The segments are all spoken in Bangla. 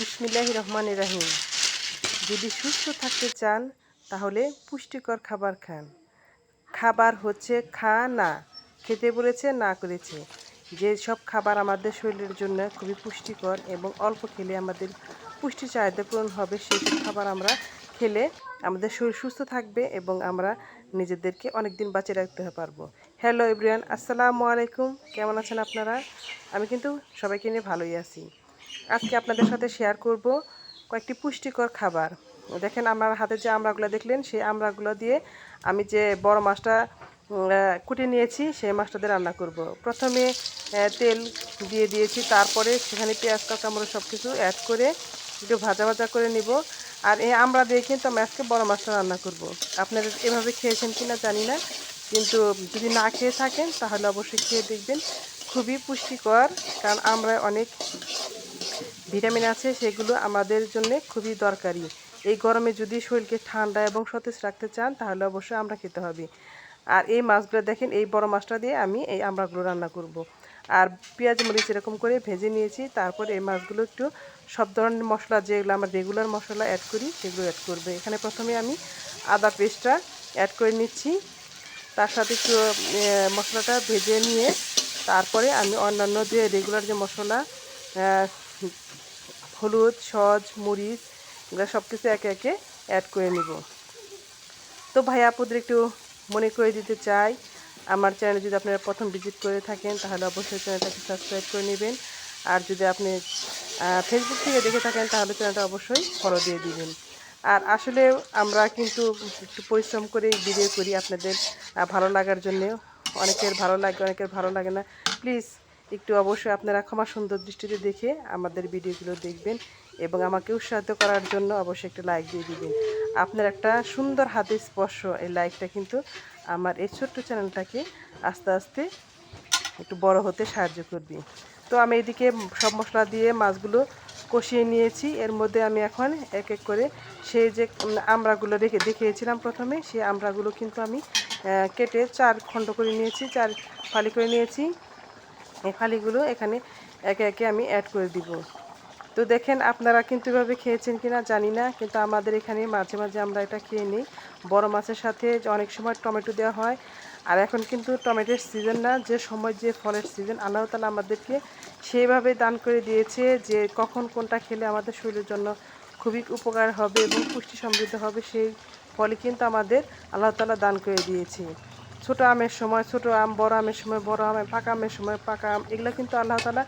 বিসমিল্লাহ রহমান রাহিম। যদি সুস্থ থাকতে চান, তাহলে পুষ্টিকর খাবার খান। খাবার হচ্ছে খা না, খেতে বলেছে, না করেছে। যে সব খাবার আমাদের শরীরের জন্য খুবই পুষ্টিকর এবং অল্প খেলে আমাদের পুষ্টি চাহিদা পূরণ হবে, সেই সব খাবার আমরা খেলে আমাদের শরীর সুস্থ থাকবে এবং আমরা নিজেদেরকে অনেক দিন বাঁচিয়ে রাখতে পারব। হ্যালো এভরিয়ান আসসালামু আলাইকুম। কেমন আছেন আপনারা? আমি কিন্তু সবাইকে নিয়ে ভালোই আছি। আজকে আপনাদের সাথে শেয়ার করব কয়েকটি পুষ্টিকর খাবার। দেখেন আমার হাতে যে আমড়াগুলো দেখলেন, সেই আমড়াগুলো দিয়ে আমি যে বড় মাছটা কুটে নিয়েছি, সেই মাছটা দিয়ে রান্না করব। প্রথমে তেল দিয়ে দিয়েছি, তারপরে সেখানে পেঁয়াজ, কাঁচামরিচ সব কিছু অ্যাড করে একটু ভাজা ভাজা করে নিব। আর এই আমরা দিয়ে কিন্তু আমি আজকে বড় মাছটা রান্না করব। আপনারা এভাবে খেয়েছেন কি না জানি না, কিন্তু যদি না খেয়ে থাকেন, তাহলে অবশ্যই খেয়ে দেখবেন। খুবই পুষ্টিকর, কারণ আমরা অনেক ভিটামিন আছে, সেগুলো আমাদের জন্য খুবই দরকারি। এই গরমে যদি শরীরকে ঠান্ডা এবং সতেজ রাখতে চান, তাহলে অবশ্যই আমরা খেতে হবে। আর এই মাছগুলো দেখেন, এই বড় মাছটা দিয়ে আমি এই আমড়াগুলো রান্না করব। আর পেঁয়াজ, মরিচ এরকম করে ভেজে নিয়েছি, তারপর এই মাছগুলো একটু সব ধরনের মশলা, যেগুলো আমরা রেগুলার মশলা অ্যাড করি, সেগুলো অ্যাড করবে। এখানে প্রথমে আমি আদা পেস্টটা অ্যাড করে নিচ্ছি। তার সাথে একটু মশলাটা ভেজে নিয়ে, তারপরে আমি অন্যান্য যে রেগুলার যে মশলা হলুদ, সজ, মরিচ, এগুলো সব কিছু একে একে অ্যাড করে নিব। তো ভাই আপুদের একটু মনে করে দিতে চাই, আমার চ্যানেলে যদি আপনারা প্রথম ভিজিট করে থাকেন, তাহলে অবশ্যই চ্যানেলটাকে সাবস্ক্রাইব করে নেবেন। আর যদি আপনি ফেসবুক থেকে দেখে থাকেন, তাহলে চ্যানেলটা অবশ্যই ফলো দিয়ে দিবেন। আর আসলে আমরা কিন্তু একটু পরিশ্রম করে ভিডিও করি আপনাদের ভালো লাগার জন্য। অনেকের ভালো লাগে, অনেকের ভালো লাগে না। প্লিজ একটু অবশ্যই আপনারা ক্ষমা সুন্দর দৃষ্টিতে দেখে আমাদের ভিডিওগুলো দেখবেন এবং আমাকে উৎসাহিত করার জন্য অবশ্যই একটা লাইক দিয়ে দিবেন। আপনার একটা সুন্দর হাতে স্পর্শ, এই লাইকটা কিন্তু আমার এই ছোট্ট চ্যানেলটাকে আস্তে আস্তে একটু বড় হতে সাহায্য করবে। তো আমি এদিকে সব মশলা দিয়ে মাছগুলো কষিয়ে নিয়েছি। এর মধ্যে আমি এখন এক এক করে সেই যে আমড়াগুলো রেখে দেখিয়েছিলাম প্রথমে, সেই আমড়াগুলো কিন্তু আমি কেটে চার খণ্ড করে নিয়েছি, চার ফালি করে নিয়েছি। ফালিগুলো এখানে একে একে আমি অ্যাড করে দিব। তো দেখেন আপনারা কিন্তু এভাবে খেয়েছেন কি না জানি না, কিন্তু আমাদের এখানে মাঝে মাঝে আমরা এটা খেয়ে নিই। বড় মাছের সাথে অনেক সময় টমেটো দেওয়া হয়। আর এখন কিন্তু টমেটোর সিজন না, যে সময়, যে ফলের সিজন আল্লাহ তালা আমাদেরকে সেইভাবে দান করে দিয়েছে যে কখন কোনটা খেলে আমাদের শরীরের জন্য খুবই উপকার হবে এবং পুষ্টি সমৃদ্ধ হবে, সেই ফলই কিন্তু আমাদের আল্লাহ তালা দান করে দিয়েছে। ছোটো আমের সময়, ছোটো আম, বড় আমের সময়, বড় আমের পাকা আমের সময়, পাকা আম, এগুলো কিন্তু আল্লাহ তালা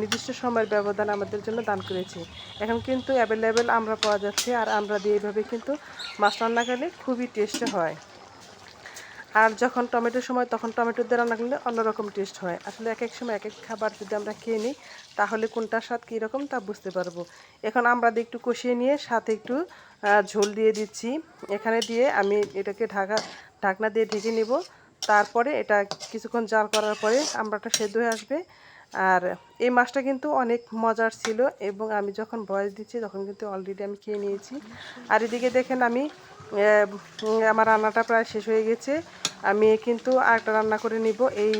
নির্দিষ্ট সময়ের ব্যবধান আমাদের জন্য দান করেছে। এখন কিন্তু অ্যাভেলেবেল আমরা পাওয়া যাচ্ছে, আর আমরা দিয়ে এইভাবে কিন্তু মাছ রান্না খুবই টেস্ট হয়। আর যখন টমেটোর সময়, তখন টমেটো দিয়ে রান্না করলে অন্যরকম টেস্ট হয়। আসলে এক এক সময় এক এক খাবার যদি আমরা খেয়ে নিই, তাহলে কোনটার স্বাদ কীরকম তা বুঝতে পারব। এখন আমরা একটু কষিয়ে নিয়ে সাথে একটু ঝোল দিয়ে দিচ্ছি। এখানে দিয়ে আমি এটাকে ঢাকা, ঢাকনা দিয়ে ঢেকে নেব। তারপরে এটা কিছুক্ষণ জাল করার পরে আমড়াটা সেদ্ধ হয়ে আসবে। আর এই মাছটা কিন্তু অনেক মজার ছিল এবং আমি যখন বয়স দিচ্ছি তখন কিন্তু অলরেডি আমি খেয়ে নিয়েছি। আর এদিকে দেখেন আমি আমার রান্নাটা প্রায় শেষ হয়ে গেছে। আমি কিন্তু আরেকটা রান্না করে নিব। এই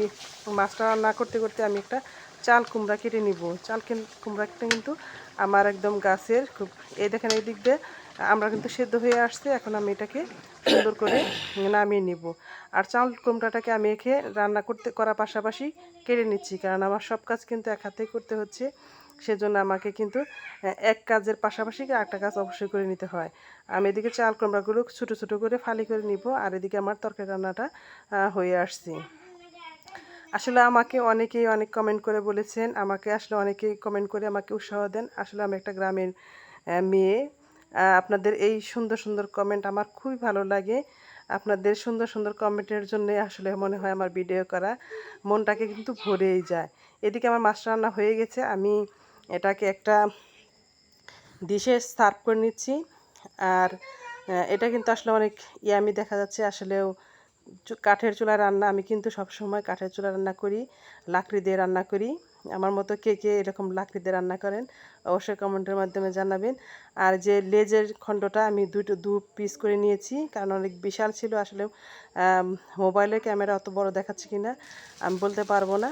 মাছটা রান্না করতে করতে আমি একটা চাল কুমড়া কেটে নিব। চাল কুমড়াটা কিন্তু আমার একদম গাছের খুব এই দেখেন এই দিক দিয়ে আমরা কিন্তু সেদ্ধ হয়ে আসছে, এখন আমি এটাকে সুন্দর করে নামিয়ে নিব। আর চাল কুমড়াটাকে আমি এখে রান্না করতে, করার পাশাপাশি কেড়ে নিচ্ছি, কারণ আমার সব কাজ কিন্তু এক হাতেই করতে হচ্ছে। সেজন্য আমাকে কিন্তু এক কাজের পাশাপাশি একটা কাজ অবশ্যই করে নিতে হয়। আমি এদিকে চাল কুমড়াগুলো ছোটো ছোটো করে ফালি করে নিব, আর এদিকে আমার তরকারি রান্নাটা হয়ে আসছে। আসলে আমাকে অনেকেই অনেক কমেন্ট করে বলেছেন, আমাকে আসলে অনেকেই কমেন্ট করে আমাকে উৎসাহ দেন। আসলে আমি একটা গ্রামের মেয়ে আপনাদের এই সুন্দর সুন্দর কমেন্ট আমার খুবই ভালো লাগে। আপনাদের সুন্দর সুন্দর কমেন্টের জন্য আসলে মনে হয় আমার ভিডিও করা মনটাকে কিন্তু ভরেই যায়। এদিকে আমার মাছ রান্না হয়ে গেছে, আমি এটাকে একটা ডিশে সার্ভ করে নিচ্ছি। আর এটা কিন্তু আসলে অনেক ইয়ামি দেখা যাচ্ছে, আসলেও কাঠের চুলা রান্না, আমি কিন্তু সব সময় কাঠের চুলা রান্না করি, লাকড়ি দিয়ে রান্না করি। আমার মতো কে কে এরকম লাকড়ি দিয়ে রান্না করেন, অবশ্যই কমেন্টের মাধ্যমে জানাবেন। আর যে লেজের খণ্ডটা আমি দুটো, দু পিস করে নিয়েছি, কারণ অনেক বিশাল ছিল আসলে মোবাইলের ক্যামেরা অত বড় দেখাচ্ছে কি না আমি বলতে পারব না।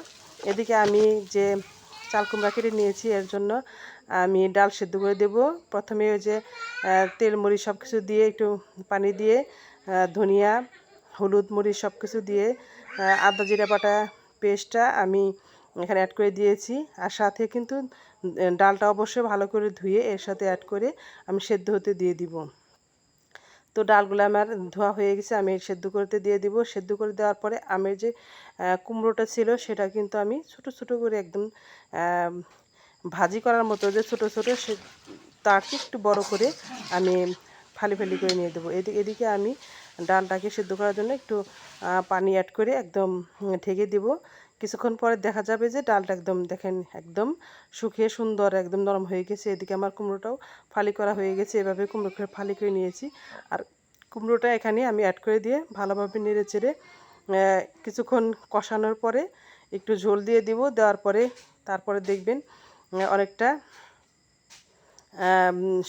এদিকে আমি যে চাল কুমড়া কেটে নিয়েছি, এর জন্য আমি ডাল সেদ্ধ করে দেব। প্রথমে ওই যে তেল, মরিচ সব কিছু দিয়ে একটু পানি দিয়ে ধনিয়া, হলুদ মরিচ সব কিছু দিয়ে আদা, জিরা বাটা, পেস্টটা আমি এখানে অ্যাড করে দিয়েছি। আর সাথে কিন্তু ডালটা অবশ্যই ভালো করে ধুয়ে এর সাথে অ্যাড করে আমি সেদ্ধ হতে দিয়ে দিব। তো ডালগুলো আমার ধোয়া হয়ে গেছে, আমি সেদ্ধ করতে দিয়ে দিব। সেদ্ধ করে দেওয়ার পরে আমের যে কুমড়োটা ছিল সেটা কিন্তু আমি ছোট ছোট করে একদম ভাজি করার মতো যে ছোট ছোট সে, তার একটু বড় করে আমি ফালি ফালি করে নিয়ে দেবো। এদিকে এদিকে আমি ডালটাকে সেদ্ধ করার জন্য একটু পানি অ্যাড করে একদম ঢেকে দেব। কিছুক্ষণ পরে দেখা যাবে যে ডালটা একদম দেখেন একদম শুকিয়ে সুন্দর, একদম নরম হয়ে গেছে। এদিকে আমার কুমড়োটাও ফালি করা হয়ে গেছে। এভাবে কুমড়ো করে ফালি করে নিয়েছি। আর কুমড়োটা এখানে আমি অ্যাড করে দিয়ে ভালোভাবে নেড়ে চেড়ে কিছুক্ষণ কষানোর পরে একটু ঝোল দিয়ে দিব। দেওয়ার পরে তারপরে দেখবেন অনেকটা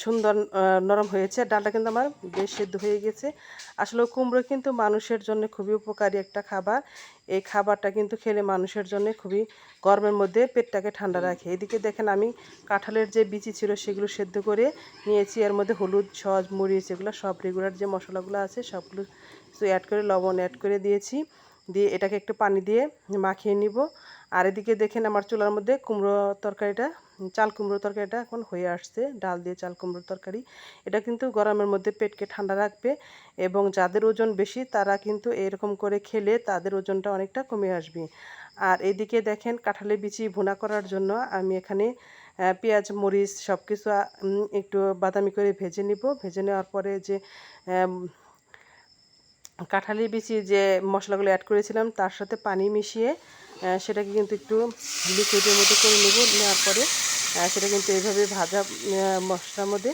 সুন্দর নরম হয়েছে। ডালটা কিন্তু আমার বেশ সেদ্ধ হয়ে গেছে। আসলে কুমড়ো কিন্তু মানুষের জন্য খুবই উপকারী একটা খাবার। এই খাবারটা কিন্তু খেলে মানুষের জন্য খুবই গরমের মধ্যে পেটটাকে ঠান্ডা রাখে। এদিকে দেখেন আমি কাঁঠালের যে বিচি ছিল সেগুলো সেদ্ধ করে নিয়েছি। এর মধ্যে হলুদ সস মরিচ এগুলো সব রেগুলার যে মশলাগুলো আছে সবগুলো অ্যাড করে লবণ অ্যাড করে দিয়েছি। দিয়ে এটাকে একটু পানি দিয়ে মাখিয়ে নিব। আর এদিকে দেখেন আমার চুলার মধ্যে কুমড়ো তরকারিটা, চাল কুমড়ো তরকারিটা এখন হয়ে আসছে, ডাল দিয়ে চাল কুমড়োর তরকারি। এটা কিন্তু গরমের মধ্যে পেটকে ঠান্ডা রাখবে এবং যাদের ওজন বেশি তারা কিন্তু এরকম করে খেলে তাদের ওজনটা অনেকটা কমে আসবে। আর এদিকে দেখেন কাঁঠালের বিচি ভুনা করার জন্য আমি এখানে পেঁয়াজ, মরিচ সব কিছু একটু বাদামি করে ভেজে নিব। ভেজে নেওয়ার পরে যে কাঁঠালের বিচি যে মশলাগুলো অ্যাড করেছিলাম তার সাথে পানি মিশিয়ে সেটাকে কিন্তু একটু লিকুইডের মধ্যে করে নেব, নেওয়ার পরে সেটা কিন্তু এইভাবে ভাজা মশলার মধ্যে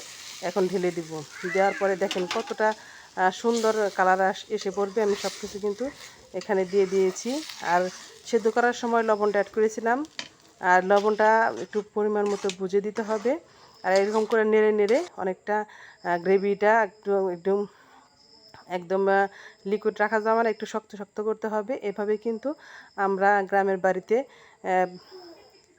এখন ঢেলে দিব। দেওয়ার পরে দেখেন কতটা সুন্দর কালার এসে পড়বে। আমি সব কিছু কিন্তু এখানে দিয়ে দিয়েছি। আর সেদ্ধ করার সময় লবণটা অ্যাড করেছিলাম। আর লবণটা একটু পরিমাণ মতো বুঝে দিতে হবে। আর এরকম করে নেড়ে নেড়ে অনেকটা গ্রেভিটা একটু, একদম একদম লিকুইড রাখা না একটু শক্ত শক্ত করতে হবে। এভাবে কিন্তু আমরা গ্রামের বাড়িতে আহ,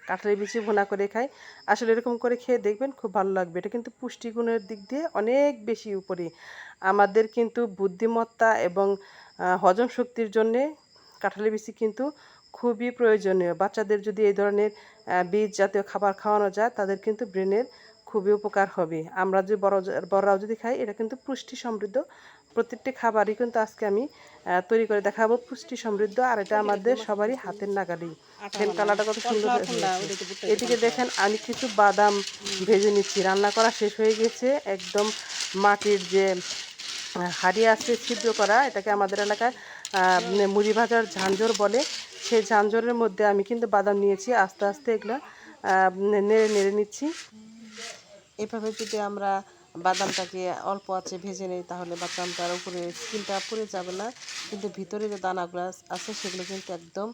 কাঁঠালের বিচি ভুনা করে খাই। আসলে এরকম করে খেয়ে দেখবেন খুব ভালো লাগবে। এটা কিন্তু পুষ্টিগুণের দিক দিয়ে অনেক বেশি উপরে। আমাদের কিন্তু বুদ্ধিমত্তা এবং হজম শক্তির জন্যে কাঁঠালের বিচি কিন্তু খুবই প্রয়োজনীয়। বাচ্চাদের যদি এই ধরনের বীজ জাতীয় খাবার খাওয়ানো যায় তাদের কিন্তু ব্রেনের খুবই উপকার হবে। আমরা যদি বড় বড়রাও যদি খাই এটা কিন্তু পুষ্টি সমৃদ্ধ প্রত্যেকটি খাবারই কিন্তু আজকে আমি তৈরি করে দেখাবো পুষ্টি সমৃদ্ধ আর এটা আমাদের সবারই হাতের নাগালি তেল কালারটা কত সুন্দর। এদিকে দেখেন আমি কিছু বাদাম ভেজে নিচ্ছি। রান্না করা শেষ হয়ে গেছে। একদম মাটির যে হাঁড়ি আছে ছিদ্র করা এটাকে আমাদের এলাকায় মুড়ি ভাজার ঝাঞ্ঝর বলে। সেই ঝাঞ্ঝরের মধ্যে আমি কিন্তু বাদাম নিয়েছি। আস্তে আস্তে এগুলো নেড়ে নেড়ে নিচ্ছি। এভাবে যদি আমরা বাদামটাকে অল্প আছে, ভেজে নিই, তাহলে বাদামটার উপরে স্কিনটা পুড়ে যাবে না। কিন্তু ভিতরে যে দানাগুলো আছে, সেগুলো কিন্তু একদম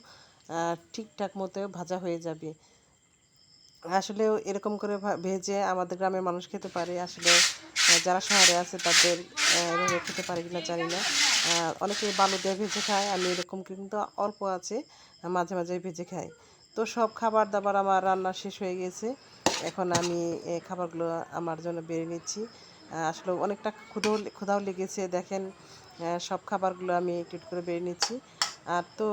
ঠিকঠাক মতো ভাজা হয়ে যাবে। আসলে এরকম করে ভেজে আমাদের গ্রামের মানুষ খেতে পারে। আসলে যারা শহরে আছে, তাদের এভাবে খেতে পারে কিনা জানি না। অনেকে বালু দিয়ে ভেজে খায়, আমি এরকম কিন্তু অল্প আছে, মাঝে মাঝে ভেজে খাই। তো সব খাবার দাবার আমার রান্না শেষ হয়ে গেছে। এখন আমি খাবারগুলো আমার জন্য বেড়ে নিচ্ছি। আসলে অনেকটা ক্ষুধাও ক্ষুধাও লেগেছে, দেখেন সব খাবারগুলো আমি একটু করে বেড়ে নিচ্ছি। আর তো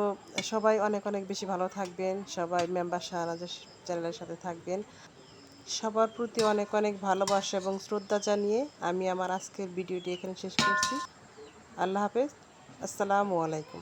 সবাই অনেক অনেক বেশি ভালো থাকবেন, সবাই মেম্বার শাহনাজের চ্যানেলের সাথে থাকবেন। সবার প্রতি অনেক অনেক ভালোবাসা এবং শ্রদ্ধা জানিয়ে আমি আমার আজকের ভিডিওটি এখানে শেষ করছি। আল্লাহ হাফেজ, আসসালামু আলাইকুম।